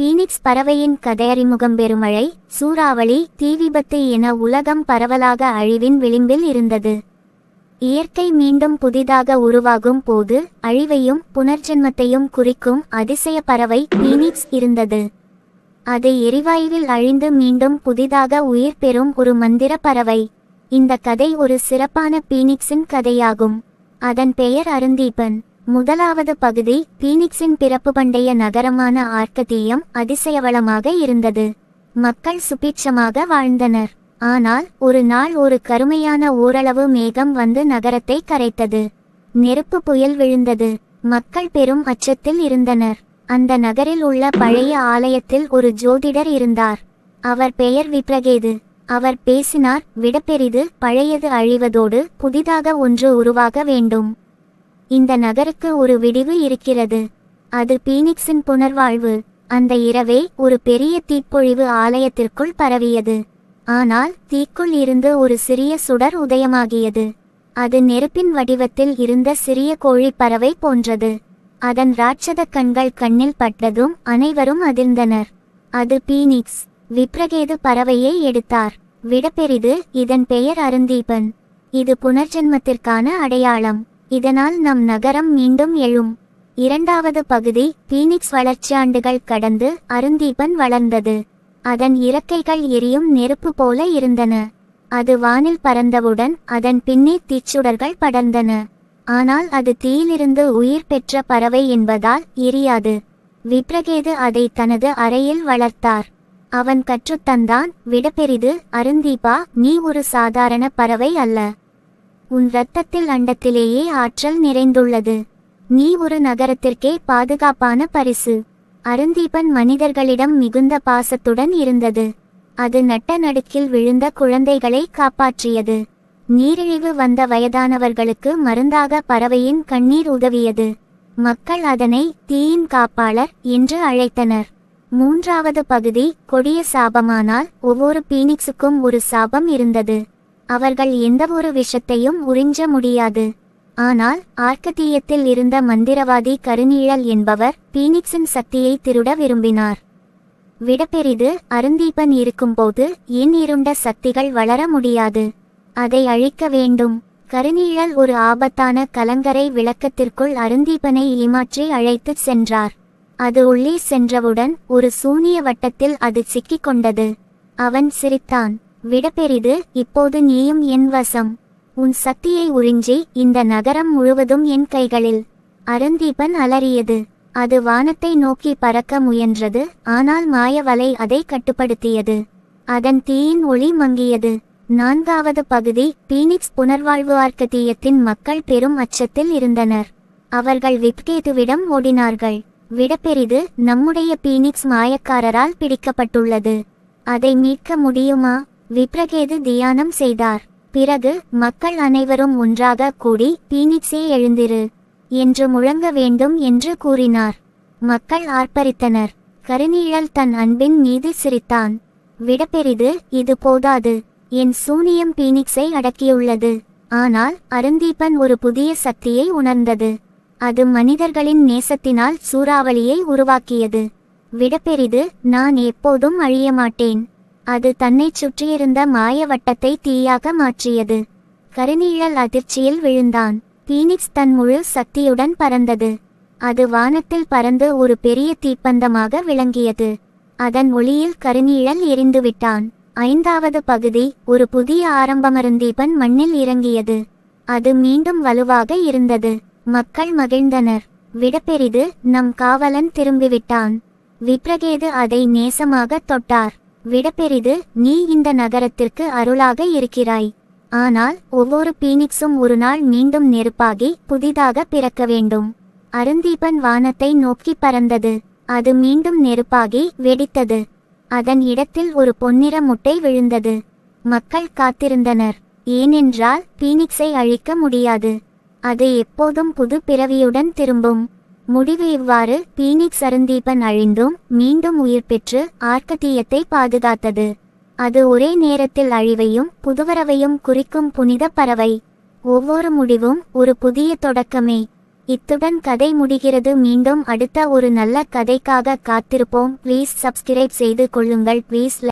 Phoenix பறவையின் கதையறிமுகம் பெருமழை சூறாவளி தீ விபத்து என உலகம் பரவலாக அழிவின் விளிம்பில் இருந்தது. இயற்கை மீண்டும் புதிதாக உருவாகும் போது அழிவையும் புனர்ஜென்மத்தையும் குறிக்கும் அதிசய பறவை பீனிக்ஸ் இருந்தது. அது எரிவாயுவில் அழிந்து மீண்டும் புதிதாக உயிர் பெறும் ஒரு மந்திர பறவை. இந்த கதை ஒரு சிறப்பான பீனிக்ஸின் கதையாகும். அதன் பெயர் அருந்தீபன். முதலாவது பகுதி பீனிக்ஸின் பிறப்பு பண்டைய நகரமான ஆர்க்கதீயம் அதிசயவளமாக இருந்தது. மக்கள் சுபிட்சமாக வாழ்ந்தனர். ஆனால் ஒரு நாள் ஒரு கருமையான ஓரளவு மேகம் வந்து நகரத்தை கரைத்தது. நெருப்பு புயல் விழுந்தது. மக்கள் பெரும் அச்சத்தில் இருந்தனர். அந்த நகரில் உள்ள பழைய ஆலயத்தில் ஒரு ஜோதிடர் இருந்தார். அவர் பெயர் விப்ரகேது. அவர் பேசினார் விடப்பெரிது பழையது அழிவதோடு புதிதாக ஒன்று உருவாக வேண்டும். இந்த நகருக்கு ஒரு விடிவு இருக்கிறது. அது பீனிக்ஸின் புனர்வாழ்வு. அந்த இரவே ஒரு பெரிய தீப்பொழிவு ஆலயத்திற்குள் பரவியது. ஆனால் தீக்குள் இருந்து ஒரு சிறிய சுடர் உதயமாகியது. அது நெருப்பின் வடிவத்தில் இருந்த சிறிய கோழி பறவை போன்றது. அதன் ராட்சத கண்கள் கண்ணில் பட்டதும் அனைவரும் அதிர்ந்தனர். அது பீனிக்ஸ் விப்ரகேது பறவையை எடுத்தார். விடப்பெரிது இதன் பெயர் அருந்தீபன். இது புனர்ஜென்மத்திற்கான அடையாளம். இதனால் நம் நகரம் மீண்டும் எழும். இரண்டாவது பகுதி பீனிக்ஸ் வளர்ச்சியாண்டுகள் கடந்து அருந்தீபன் வளர்ந்தது. அதன் இறக்கைகள் எரியும் நெருப்பு போல இருந்தன. அது வானில் பறந்தவுடன் அதன் பின்னே தீச்சுடர்கள் படர்ந்தன. ஆனால் அது தீயிலிருந்து உயிர் பெற்ற பறவை என்பதால் எரியாது. விப்ரகேது அதை தனது அறையில் வளர்த்தார். அவன் கற்றுத்தந்தான் விடப்பெரிது அருந்தீபா நீ ஒரு சாதாரண பறவை அல்ல. உன் இரத்தத்தில் அண்டத்திலேயே ஆற்றல் நிறைந்துள்ளது. நீ ஒரு நகரத்திற்கே பாதுகாப்பான பரிசு. அருந்தீபன் மனிதர்களிடம் மிகுந்த பாசத்துடன் இருந்தது. அது நட்ட நடுக்கில் விழுந்த குழந்தைகளை காப்பாற்றியது. நீரிழிவு வந்த வயதானவர்களுக்கு மருந்தாக பறவையின் கண்ணீர் உதவியது. மக்கள் அதனை தீயின் காப்பாளர் என்று அழைத்தனர். மூன்றாவது பகுதி கொடிய சாபமானால் ஒவ்வொரு பீனிக்ஸுக்கும் ஒரு சாபம் இருந்தது. அவர்கள் எந்தவொரு விஷத்தையும் உறிஞ்ச முடியாது. ஆனால் ஆர்க்கத்தீயத்தில் இருந்த மந்திரவாதி கருநீழல் என்பவர் பீனிக்ஸின் சக்தியை திருட விரும்பினார். விடப்பெரிது அருந்தீபன் இருக்கும்போது என் இருண்ட சக்திகள் வளர முடியாது. அதை அழிக்க வேண்டும். கருநீழல் ஒரு ஆபத்தான கலங்கரை விளக்கத்திற்குள் அருந்தீபனை ஏமாற்றி அழைத்துச் சென்றார். அது உள்ளே சென்றவுடன் ஒரு சூனிய வட்டத்தில் அது சிக்கிக்கொண்டது. அவன் சிரித்தான். விடப்பெரிது இப்போது நீயும் என் வசம். உன் சக்தியை உறிஞ்சி இந்த நகரம் முழுவதும் என் கைகளில். அருந்தீபன் அலறியது. அது வானத்தை நோக்கி பறக்க முயன்றது ஆனால் மாயவலை அதை கட்டுப்படுத்தியது. அதன் தீயின் ஒளி மங்கியது. நான்காவது பகுதி பீனிக்ஸ் புனர்வாழ்வு ஆர்க்கத்தியத்தின் மக்கள் பெரும் அச்சத்தில் இருந்தனர். அவர்கள் விப்கேதுவிடம் ஓடினார்கள். விடப்பெரிது நம்முடைய பீனிக்ஸ் மாயக்காரரால் பிடிக்கப்பட்டுள்ளது. அதை மீட்க முடியுமா? விப்ரகேது தியானம் செய்தார். பிறகு மக்கள் அனைவரும் ஒன்றாக கூடி பீனிக்ஸே எழுந்திரு என்று முழங்க வேண்டும் என்று கூறினார். மக்கள் ஆர்ப்பரித்தனர். கருநீழல் தன் அன்பின் மீது சிரித்தான். விடப்பெரிது இது போதாது. என் சூனியம் பீனிக்ஸை அடக்கியுள்ளது. ஆனால் அருந்தீபன் ஒரு புதிய சக்தியை உணர்ந்தது. அது மனிதர்களின் நேசத்தினால் சூறாவளியை உருவாக்கியது. விடப்பெரிது நான் எப்போதும் அழிய மாட்டேன் அது தன்னைச் சுற்றியிருந்த மாய வட்டத்தை தீயாக மாற்றியது. கருநீழல் அதிர்ச்சியில் விழுந்தான். பீனிக்ஸ் தன் முழு சக்தியுடன் பறந்தது. அது வானத்தில் பறந்து ஒரு பெரிய தீப்பந்தமாக விளங்கியது. அதன் ஒளியில் கருநீழல் எரிந்துவிட்டான். ஐந்தாவது பகுதி ஒரு புதிய ஆரம்பமருந்தீபன் மண்ணில் இறங்கியது. அது மீண்டும் வலுவாக இருந்தது. மக்கள் மகிழ்ந்தனர். விடப்பெரிது நம் காவலன் திரும்பிவிட்டான். விப்ரகேது அதை நேசமாக தொட்டார். விடப்பெரிது நீ இந்த நகரத்திற்கு அருளாக இருக்கிறாய். ஆனால் ஒவ்வொரு பீனிக்ஸும் ஒரு நாள் மீண்டும் நெருப்பாகி புதிதாக பிறக்க வேண்டும். அருந்தீபன் வானத்தை நோக்கி பறந்தது. அது மீண்டும் நெருப்பாகி வெடித்தது. அதன் இடத்தில் ஒரு பொன்னிற முட்டை விழுந்தது. மக்கள் காத்திருந்தனர். ஏனென்றால் பீனிக்ஸை அழிக்க முடியாது. அது எப்போதும் புது பிறவியுடன் திரும்பும். முடிவு இவ்வாறு பீனிக்ஸ் அருந்தீபன் அழிந்தும் மீண்டும் உயிர் பெற்று ஆர்க்கத்தீயத்தை பாதுகாத்தது. அது ஒரே நேரத்தில் அழிவையும் புதுவரவையும் குறிக்கும் புனித பறவை. ஒவ்வொரு முடிவும் ஒரு புதிய தொடக்கமே. இத்துடன் கதை முடிகிறது. மீண்டும் அடுத்த ஒரு நல்ல கதைக்காக காத்திருப்போம். ப்ளீஸ் சப்ஸ்கிரைப் செய்து கொள்ளுங்கள். ப்ளீஸ்